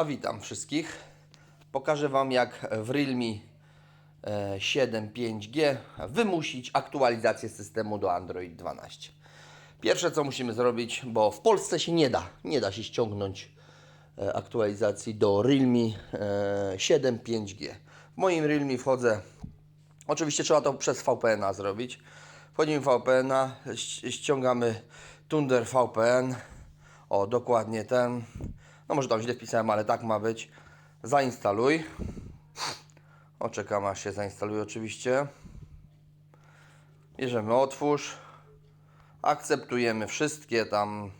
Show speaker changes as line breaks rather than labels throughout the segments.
A witam wszystkich. Pokażę Wam jak w Realme e, 7 5G wymusić aktualizację systemu do Android 12. Pierwsze co musimy zrobić, bo w Polsce się nie da, nie da się ściągnąć e, aktualizacji do Realme e, 7 5G. W moim Realme wchodzę, oczywiście trzeba to przez VPN-a zrobić. Wchodzimy w VPN-a, ściągamy Thunder VPN, o dokładnie ten, no może tam źle wpisałem, ale tak ma być. Zainstaluj. Oczekam aż się zainstaluje oczywiście. Bierzemy otwórz. Akceptujemy wszystkie tam.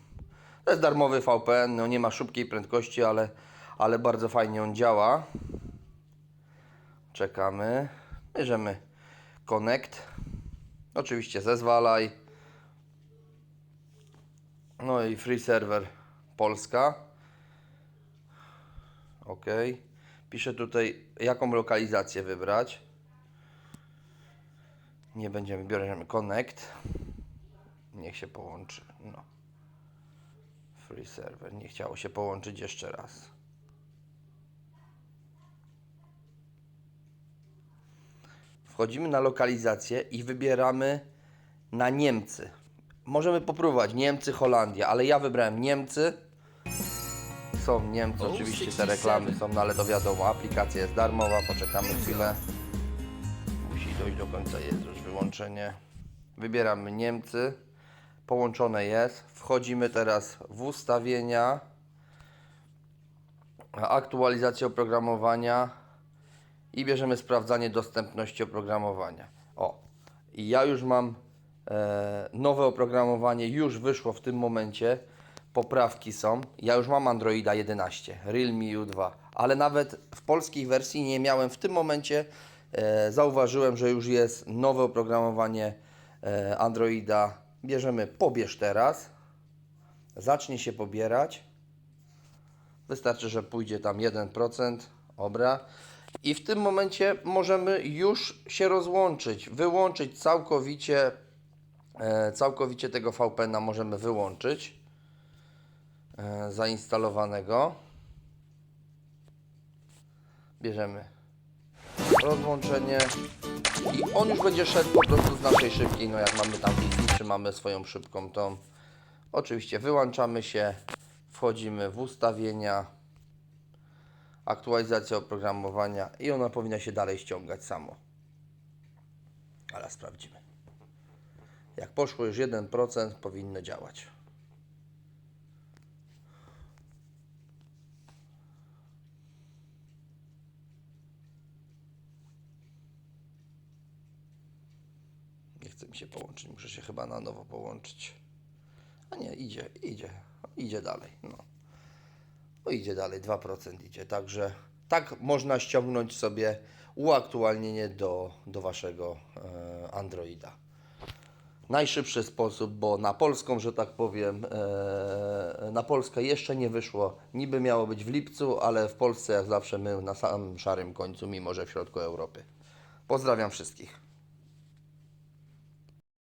To jest darmowy VPN, no nie ma szybkiej prędkości, ale, ale bardzo fajnie on działa. Czekamy. Bierzemy Connect. Oczywiście zezwalaj. No i free server Polska. OK. Piszę tutaj, jaką lokalizację wybrać. Nie będziemy, bierzemy Connect. Niech się połączy. No. Free server. Nie chciało się połączyć jeszcze raz. Wchodzimy na lokalizację i wybieramy na Niemcy. Możemy popróbować Niemcy, Holandia, ale ja wybrałem Niemcy. Są Niemcy, oczywiście te reklamy są, no ale to wiadomo, aplikacja jest darmowa, poczekamy chwilę. Musi dojść do końca, jest już wyłączenie. Wybieramy Niemcy, połączone jest. Wchodzimy teraz w ustawienia, aktualizację oprogramowania i bierzemy sprawdzanie dostępności oprogramowania. O, i ja już mam e, nowe oprogramowanie, już wyszło w tym momencie. Poprawki są. Ja już mam Androida 11, Realme U2, ale nawet w polskiej wersji nie miałem w tym momencie. E, zauważyłem, że już jest nowe oprogramowanie e, Androida. Bierzemy pobierz teraz. Zacznie się pobierać. Wystarczy, że pójdzie tam 1%. Dobra. I w tym momencie możemy już się rozłączyć, wyłączyć całkowicie, e, całkowicie tego VPN-a możemy wyłączyć zainstalowanego. Bierzemy rozłączenie i on już będzie szedł po prostu z naszej szybkiej, no jak mamy tam Wi-Fi, czy mamy swoją szybką tą. Oczywiście wyłączamy się, wchodzimy w ustawienia, aktualizacja oprogramowania i ona powinna się dalej ściągać samo. Ale sprawdzimy. Jak poszło już 1%, powinno działać. Nie chce mi się połączyć, muszę się chyba na nowo połączyć. A nie, idzie, idzie, idzie dalej. No. No idzie dalej, 2% idzie. Także tak można ściągnąć sobie uaktualnienie do, do waszego e, Androida. Najszybszy sposób, bo na polską, że tak powiem, e, na Polskę jeszcze nie wyszło. Niby miało być w lipcu, ale w Polsce jak zawsze my na samym szarym końcu, mimo że w środku Europy. Pozdrawiam wszystkich.